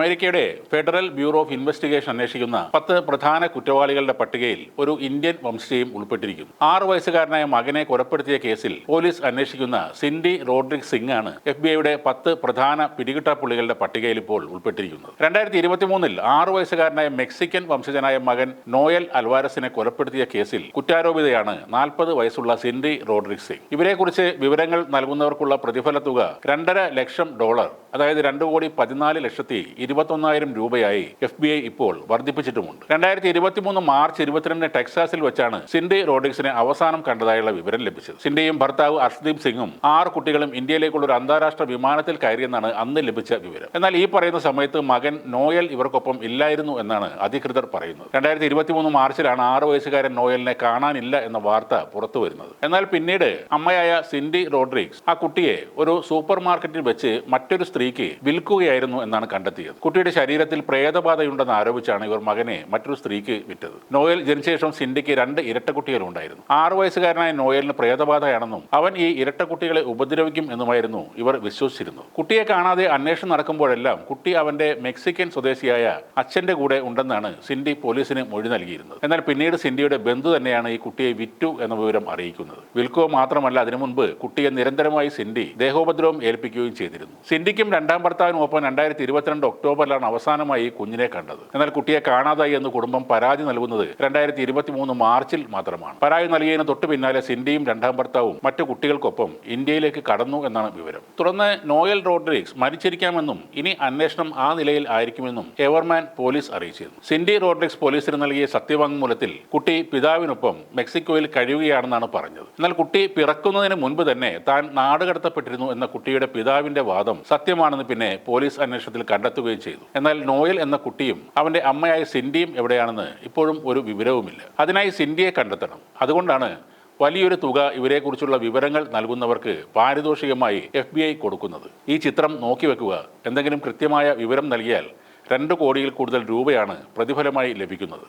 അമേരിക്കയുടെ federal bureau of investigation അന്വേഷിക്കുന്ന പത്ത് പ്രധാന കുറ്റവാളികളുടെ പട്ടികയിൽ ഒരു ഇന്ത്യൻ വംശജയും ഉൾപ്പെട്ടിരിക്കുന്നു. ആറു വയസ്സുകാരനായ മകനെ കൊലപ്പെടുത്തിയ കേസിൽ പോലീസ് അന്വേഷിക്കുന്ന സിൻഡി റോഡ്രിക് സിംഗ് ആണ് എഫ് ബി ഐയുടെ പത്ത് പ്രധാന പിടികിട്ടാപ്പുള്ളികളുടെ പട്ടികയിൽ ഇപ്പോൾ ഉൾപ്പെട്ടിരിക്കുന്നത്. രണ്ടായിരത്തി ഇരുപത്തിമൂന്നിൽ ആറു വയസ്സുകാരനായ മെക്സിക്കൻ വംശജനായ മകൻ നോയൽ അൽവാരസിനെ കൊലപ്പെടുത്തിയ കേസിൽ കുറ്റാരോപിതയാണ് നാൽപ്പത് വയസ്സുള്ള സിൻഡി റോഡ്രിക് സിംഗ്. ഇവരെക്കുറിച്ച് വിവരങ്ങൾ നൽകുന്നവർക്കുള്ള പ്രതിഫല തുക രണ്ടര ലക്ഷം ഡോളർ അതായത് രണ്ട് കോടി പതിനാല് ലക്ഷത്തി ഇരുപത്തൊന്നായിരം രൂപയായി എഫ് ബി ഐ ഇപ്പോൾ വർദ്ധിപ്പിച്ചിട്ടുമുണ്ട്. രണ്ടായിരത്തി ഇരുപത്തിമൂന്ന് മാർച്ച് ഇരുപത്തിരണ്ടിന് ടെക്സാസിൽ വെച്ചാണ് സിൻഡി റോഡിക്സിനെ അവസാനം കണ്ടതായുള്ള വിവരം ലഭിച്ചത്. സിൻഡിയും ഭർത്താവ് അർഷ്ദീപ് സിംഗും ആറ് കുട്ടികളും ഇന്ത്യയിലേക്കുള്ള ഒരു അന്താരാഷ്ട്ര വിമാനത്തിൽ കയറിയെന്നാണ് അന്ന് ലഭിച്ച വിവരം. എന്നാൽ ഈ പറയുന്ന സമയത്ത് മകൻ നോയൽ ഇവർക്കൊപ്പം ഇല്ലായിരുന്നു എന്നാണ് അധികൃതർ പറയുന്നത്. രണ്ടായിരത്തി ഇരുപത്തിമൂന്ന് മാർച്ചിലാണ് ആറ് വയസ്സുകാരൻ നോയലിനെ കാണാനില്ല എന്ന വാർത്ത പുറത്തു വരുന്നത്. എന്നാൽ പിന്നീട് അമ്മയായ സിൻഡി റോഡ്രിക്സ് ആ കുട്ടിയെ ഒരു സൂപ്പർ മാർക്കറ്റിൽ വെച്ച് മറ്റൊരു സ്ത്രീക്ക് വിൽക്കുകയായിരുന്നു എന്നാണ് കണ്ടെത്തിയത്. കുട്ടിയുടെ ശരീരത്തിൽ പ്രേതബാധയുണ്ടെന്ന് ആരോപിച്ചാണ് ഇവർ മകനെ മറ്റൊരു സ്ത്രീക്ക് വിറ്റത്. നോയൽ ജനിച്ച ശേഷം സിൻഡിക്ക് രണ്ട് ഇരട്ടക്കുട്ടികൾ ഉണ്ടായിരുന്നു ആറു വയസ്സുകാരനായ നോയലിന് പ്രേതബാധയാണെന്നും അവൻ ഈ ഇരട്ടക്കുട്ടികളെ ഉപദ്രവിക്കും എന്നുമായിരുന്നു ഇവർ വിശ്വസിച്ചിരുന്നു കുട്ടിയെ കാണാതെ അന്വേഷണം നടക്കുമ്പോഴെല്ലാം കുട്ടി അവന്റെ മെക്സിക്കൻ സ്വദേശിയായ അച്ഛന്റെ കൂടെ ഉണ്ടെന്നാണ് സിൻഡി പോലീസിന് മൊഴി നൽകിയിരുന്നത്. എന്നാൽ പിന്നീട് സിൻഡിയുടെ ബന്ധു തന്നെയാണ് ഈ കുട്ടിയെ വിറ്റു എന്ന വിവരം അറിയിക്കുന്നത്. വിൽക്കുക മാത്രമല്ല അതിനു മുൻപ് കുട്ടിയെ നിരന്തരമായി സിൻഡി ദേഹോപദ്രവം ഏൽപ്പിക്കുകയും ചെയ്തിരുന്നു. സിൻഡിക്കും രണ്ടാം ഭർത്താവിനും ഒപ്പം രണ്ടായിരത്തി ഇരുപത്തിരണ്ട് ഒക്ടോബറിലാണ് അവസാനമായി കുഞ്ഞിനെ കണ്ടത്. എന്നാൽ കുട്ടിയെ കാണാതായി എന്ന് കുടുംബം പരാതി നൽകുന്നത് രണ്ടായിരത്തി ഇരുപത്തി മൂന്ന് മാർച്ചിൽ മാത്രമാണ്. പരാതി നൽകിയതിന് തൊട്ട് പിന്നാലെ സിൻഡിയും രണ്ടാം ഭർത്താവും മറ്റു കുട്ടികൾക്കൊപ്പം ഇന്ത്യയിലേക്ക് കടന്നു എന്നാണ് വിവരം. തുടർന്ന് നോയൽ റോഡ്രിക്സ് മരിച്ചിരിക്കാമെന്നും ഇനി അന്വേഷണം ആ നിലയിൽ ആയിരിക്കുമെന്നും എവർമാൻ പോലീസ് അറിയിച്ചിരുന്നു. സിൻഡി റോഡ്രിക്സ് പോലീസിന് നൽകിയ സത്യവാങ്മൂലത്തിൽ കുട്ടി പിതാവിനൊപ്പം മെക്സിക്കോയിൽ കഴിയുകയാണെന്നാണ് പറഞ്ഞത്. എന്നാൽ കുട്ടി പിറക്കുന്നതിന് മുൻപ് തന്നെ താൻ നാടുകടത്തപ്പെട്ടിരുന്നു എന്ന കുട്ടിയുടെ പിതാവിന്റെ വാദം സത്യമാണെന്ന് പിന്നെ പോലീസ് അന്വേഷണത്തിൽ കണ്ടെത്തുകയും ചെയ്തു. എന്നാൽ നോയൽ എന്ന കുട്ടിയും അവന്റെ അമ്മയായ സിൻഡിയും എവിടെയാണെന്ന് ഇപ്പോഴും ഒരു വിവരവുമില്ല. അതിനായി സിൻഡിയെ കണ്ടെത്തണം. അതുകൊണ്ടാണ് വലിയൊരു തുക ഇവരെക്കുറിച്ചുള്ള വിവരങ്ങൾ നൽകുന്നവർക്ക് പാരിതോഷികമായി എഫ് ബി ഐ കൊടുക്കുന്നത്. ഈ ചിത്രം നോക്കി വെക്കുക. എന്തെങ്കിലും കൃത്യമായ വിവരം നൽകിയാൽ രണ്ട് കോടിയിൽ കൂടുതൽ രൂപയാണ് പ്രതിഫലമായി ലഭിക്കുന്നത്.